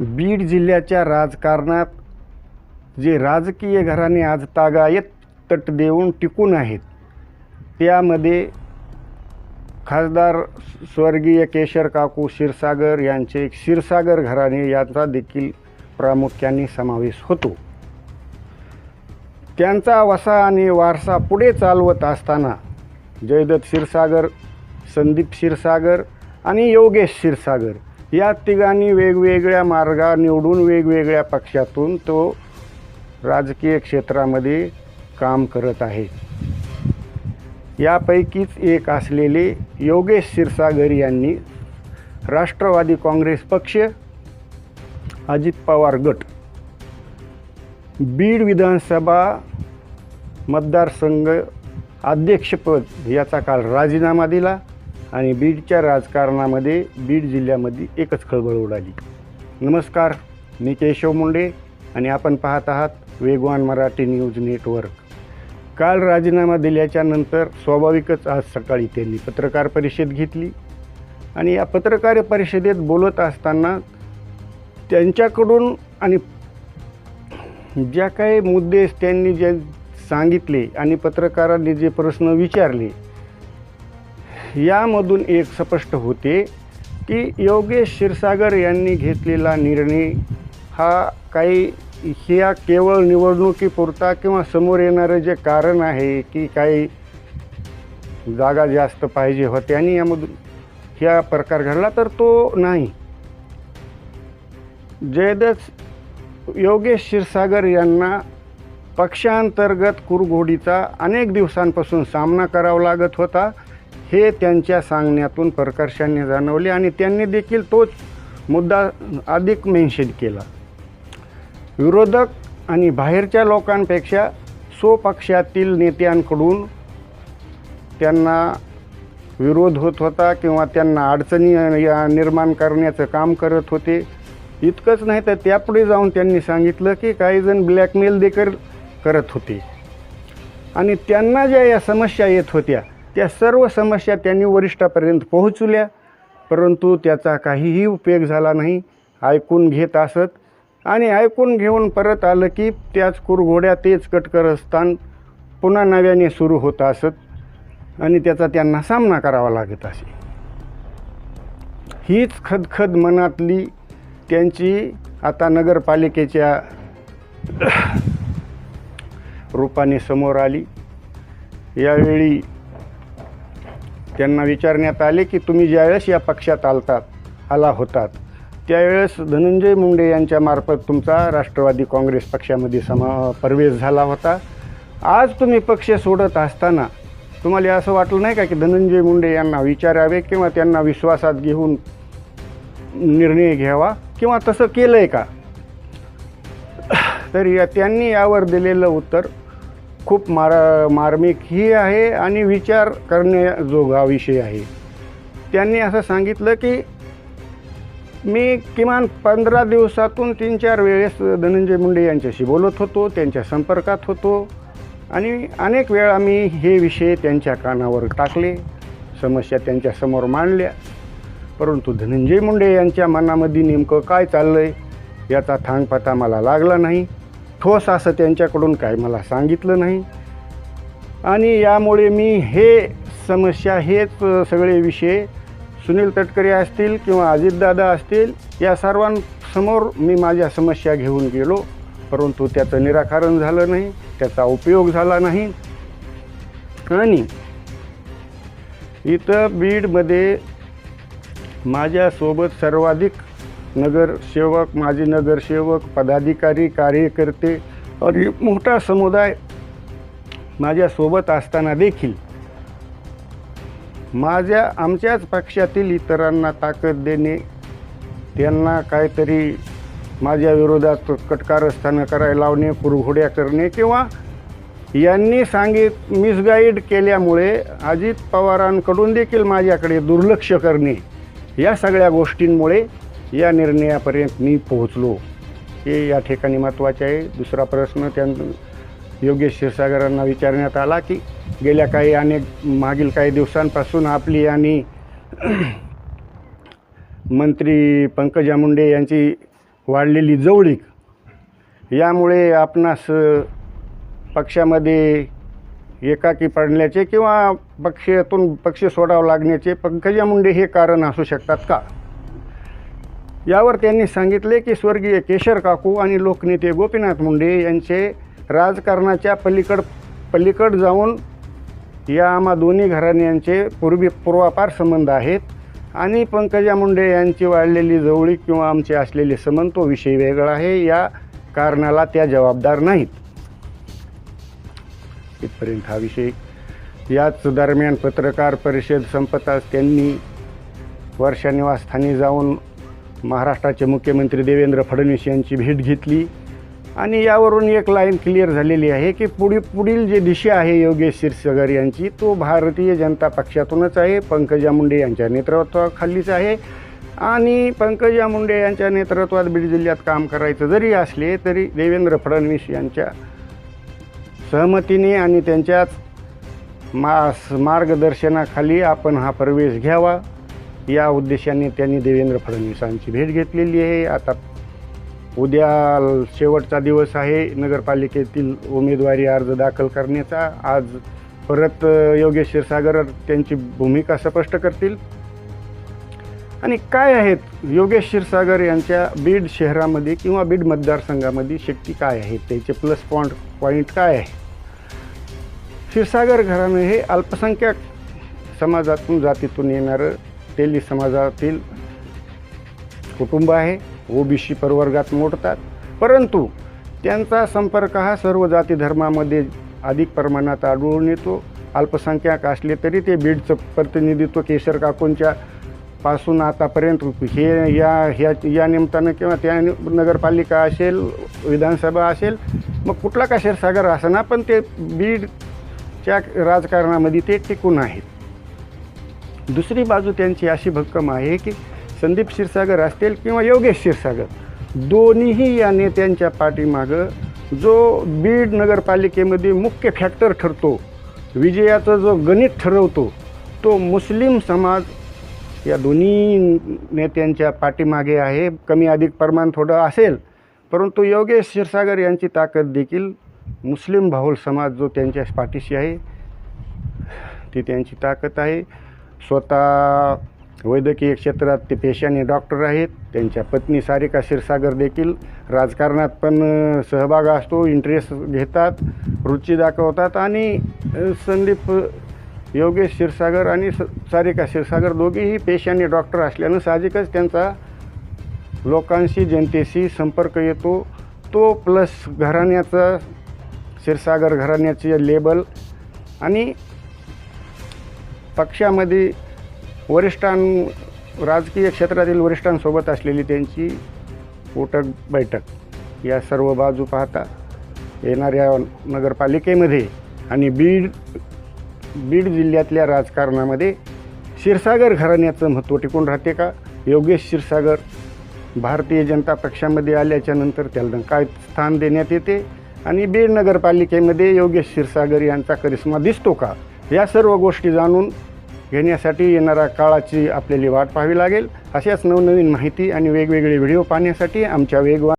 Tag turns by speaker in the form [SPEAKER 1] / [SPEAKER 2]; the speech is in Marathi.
[SPEAKER 1] बीड जिल्ह्याच्या राजकारणात जे राजकीय घराणे आज तागायत तट देऊन टिकून आहेत त्यामध्ये खासदार स्वर्गीय केशर काकू क्षीरसागर यांचे क्षीरसागर घराणे यांचा देखील प्रामुख्याने समावेश होतो. त्यांचा वसा आणि वारसा पुढे चालवत असताना जयदत्त क्षीरसागर संदीप क्षीरसागर आणि योगेश क्षीरसागर या तिघांनी वेगवेगळ्या मार्गा निवडून वेगवेगळ्या पक्षातून तो राजकीय क्षेत्रामध्ये काम करत आहे. यापैकीच एक असलेले योगेश क्षीरसागर यांनी राष्ट्रवादी काँग्रेस पक्ष अजित पवार गट बीड विधानसभा मतदारसंघ अध्यक्षपद याचा काल राजीनामा दिला. आणि बीडच्या राजकारणामध्ये बीड जिल्ह्यामध्ये एकच खळबळ उडाली. नमस्कार मी केशव मुंडे आणि आपण पाहत आहात वेगवान मराठी न्यूज नेटवर्क. काल राजीनामा दिल्याच्या नंतर स्वाभाविकच आज सकाळी त्यांनी पत्रकार परिषद घेतली आणि या पत्रकार परिषदेत बोलत असताना त्यांच्याकडून आणि ज्या काही मुद्दे त्यांनी जे सांगितले आणि पत्रकारांनी जे प्रश्न विचारले यामधून एक स्पष्ट होते की योगेश क्षीरसागर यांनी घेतलेला निर्णय हा काही ह्या केवळ निवडणुकीपुरता किंवा समोर येणारं जे कारण आहे की काही जागा जास्त पाहिजे होते आणि यामधून ह्या प्रकार घडला तर तो नाही. जयदत्त योगेश क्षीरसागर यांना पक्षांतर्गत कुरघोडीचा अनेक दिवसांपासून सामना करावा लागत होता. हे त्यांच्या सांगण्यातून प्रकर्षाने जाणवले आणि त्यांनी देखील तोच मुद्दा अधिक मेन्शन केला. विरोधक आणि बाहेरच्या लोकांपेक्षा स्वपक्षातील नेत्यांकडून त्यांना विरोध होत होता किंवा त्यांना अडचणी या निर्माण करण्याचं काम करत होते. इतकंच नाही तर त्यापुढे जाऊन त्यांनी सांगितलं की काही जण ब्लॅकमेल देखील करत होते. आणि त्यांना ज्या या समस्या येत होत्या त्या सर्व समस्या त्यांनी वरिष्ठापर्यंत पोहोचवल्या परंतु त्याचा काहीही उपयोग झाला नाही. ऐकून घेत असत आणि ऐकून घेऊन परत आलं की त्याच कुरघोड्या तेच कटकरस्थान पुन्हा नव्याने सुरू होत असत आणि त्याचा त्यांना सामना करावा लागत असे. हीच खदखद मनातली त्यांची आता नगरपालिकेच्या रूपाने समोर आली. यावेळी त्यांना विचारण्यात आले की तुम्ही ज्यावेळेस या पक्षात आलतात आला होतात त्यावेळेस धनंजय मुंडे यांच्यामार्फत तुमचा राष्ट्रवादी काँग्रेस पक्षामध्ये समा प्रवेश झाला होता. आज तुम्ही पक्ष सोडत असताना तुम्हाला असं वाटलं नाही का की धनंजय मुंडे यांना विचारावे किंवा त्यांना विश्वासात घेऊन निर्णय घ्यावा किंवा तसं केलं आहे का? तर या त्यांनी यावर दिलेलं उत्तर खूप मार मार्मिक ही आहे आणि विचार करण्याजोगा विषय आहे. त्यांनी असं सांगितलं की मी किमान पंधरा दिवसातून तीन चार वेळेस धनंजय मुंडे यांच्याशी बोलत होतो त्यांच्या संपर्कात होतो आणि अनेक वेळा मी हे विषय त्यांच्या कानावर टाकले समस्या त्यांच्यासमोर मांडल्या. परंतु धनंजय मुंडे यांच्या मनामध्ये नेमकं काय चाललं आहे याचा थांगपत्ता मला लागला नाही. ठोस असं त्यांच्याकडून काय मला सांगितलं नाही. आणि यामुळे मी हे समस्या हेच सगळे विषय सुनील तटकरे असतील किंवा अजितदादा असतील या सर्वांसमोर मी माझ्या समस्या घेऊन गेलो. परंतु त्याचं निराकरण झालं नाही त्याचा उपयोग झाला नाही. आणि इथं बीडमध्ये माझ्यासोबत सर्वाधिक नगरसेवक माजी नगरसेवक पदाधिकारी कार्यकर्ते आणि मोठा समुदाय माझ्यासोबत असताना देखील माझ्या आमच्याच पक्षातील इतरांना ताकद देणे त्यांना काहीतरी माझ्या विरोधात कटकारस्थानं करायला लावणे कुरघोड्या करणे किंवा यांनी सांगित मिसगाईड केल्यामुळे अजित पवारांकडून देखील माझ्याकडे दुर्लक्ष करणे या सगळ्या गोष्टींमुळे या निर्णयापर्यंत मी पोहोचलो. हे या ठिकाणी महत्त्वाचे आहे. दुसरा प्रश्न त्यां योगेश क्षीरसागरांना विचारण्यात आला की गेल्या काही अनेक मागील काही दिवसांपासून आपली आणि मंत्री पंकजा मुंडे यांची वाढलेली जवळीक यामुळे आपणास पक्षामध्ये एकाकी पडण्याचे किंवा पक्षातून पक्ष सोडावं लागण्याचे पंकजा मुंडे हे कारण असू शकतात का? यावर त्यांनी सांगितले की स्वर्गीय केशर काकू आणि लोकनेते गोपीनाथ मुंडे यांचे राजकारणाच्या पलीकड पलीकड जाऊन या आम्हा दोन्ही घराण्यांचे पूर्वी पूर्वापार संबंध आहेत. आणि पंकजा मुंडे यांची वाढलेली जवळीक किंवा आमचे असलेले संबंध तो विषय वेगळा आहे. या कारणाला त्या जबाबदार नाहीत. इथपर्यंत हा विषय. याच दरम्यान पत्रकार परिषद संपताच त्यांनी वर्षा निवासस्थानी जाऊन महाराष्ट्राचे मुख्यमंत्री देवेंद्र फडणवीस यांची भेट घेतली. आणि यावरून एक लाईन क्लिअर झालेली आहे की पुढील पुढील जे दिशा आहे योगेश क्षीरसागर यांची तो भारतीय जनता पक्षातूनच आहे. पंकजा मुंडे यांच्या नेतृत्वाखालीच आहे. आणि पंकजा मुंडे यांच्या नेतृत्वात बीड जिल्ह्यात काम करायचं जरी असले तरी देवेंद्र फडणवीस यांच्या सहमतीने आणि त्यांच्याच मास मार्गदर्शनाखाली आपण हा प्रवेश घ्यावा. या उद्देशाने त्यांनी देवेंद्र फडणवीसांची भेट घेतलेली आहे. आता उद्या शेवटचा दिवस आहे. नगरपालिकेतील उमेदवारी अर्ज दाखल करण्याचा. आज परत योगेश क्षीरसागर त्यांची भूमिका स्पष्ट करतील. आणि काय आहेत? योगेश क्षीरसागर यांच्या बीड शहरामध्ये किंवा बीड मतदारसंघामध्ये शक्ती काय आहे त्याचे प्लस पॉईंट पॉईंट काय आहे? क्षीरसागर घराणं हे अल्पसंख्याक समाजातून जातीतून येणारं तेली समाजातील कुटुंब आहे. ओबीसी प्रवर्गात मोडतात. परंतु त्यांचा संपर्क हा सर्व जाती धर्मामध्ये अधिक प्रमाणात आढळून येतो. अल्पसंख्याक असले तरी ते बीडचं प्रतिनिधित्व केशर काकूंच्या पासून आतापर्यंत हे या ह्या या निमित्तानं किंवा त्या नि- नगरपालिका असेल विधानसभा असेल मग कुठला का क्षीरसागर असेना पण ते बीडच्या राजकारणामध्ये ते टिकून आहेत. दुसरी बाजू त्यांची अशी भक्कम आहे की संदीप क्षीरसागर असतील किंवा योगेश क्षीरसागर दोन्हीही या नेत्यांच्या पाठीमागं जो बीड नगरपालिकेमध्ये मुख्य फॅक्टर ठरतो विजयाचा जो गणित ठरवतो तो मुस्लिम समाज या दोन्ही नेत्यांच्या पाठीमागे आहे. कमी अधिक प्रमाण थोडं असेल परंतु योगेश क्षीरसागर यांची ताकद देखील मुस्लिम बहुल समाज जो त्यांच्या पाठीशी आहे ती त्यांची ताकद आहे. स्वतः वैद्यकीय क्षेत्रात ते पेशाने डॉक्टर आहेत. त्यांच्या पत्नी सारिका क्षीरसागर देखील राजकारणात पण सहभाग असतो इंटरेस्ट घेतात रुची दाखवतात आणि संदीप योगेश क्षीरसागर आणि स सारिका क्षीरसागर दोघेही पेशाने डॉक्टर असल्यानं साहजिकच त्यांचा लोकांशी जनतेशी संपर्क येतो. तो प्लस घराण्याचा क्षीरसागर घराण्याचे लेबल आणि पक्षामध्ये वरिष्ठां राजकीय क्षेत्रातील वरिष्ठांसोबत असलेली त्यांची उठक बैठक या सर्व बाजू पाहता येणाऱ्या नगरपालिकेमध्ये आणि बीड बीड जिल्ह्यातल्या राजकारणामध्ये क्षीरसागर घराण्याचं महत्त्व टिकून राहते का? योगेश क्षीरसागर भारतीय जनता पक्षामध्ये आल्याच्यानंतर त्याला काय स्थान देण्यात येते? आणि बीड नगरपालिकेमध्ये योगेश क्षीरसागर यांचा करिश्मा दिसतो का? या सर्व गोष्टी जाणून घेण्यासाठी येणाऱ्या काळाची आपल्याला वाट पाहावी लागेल. अशाच नवनवीन माहिती आणि वेगवेगळे व्हिडिओ पाहण्यासाठी आमच्या वेगवान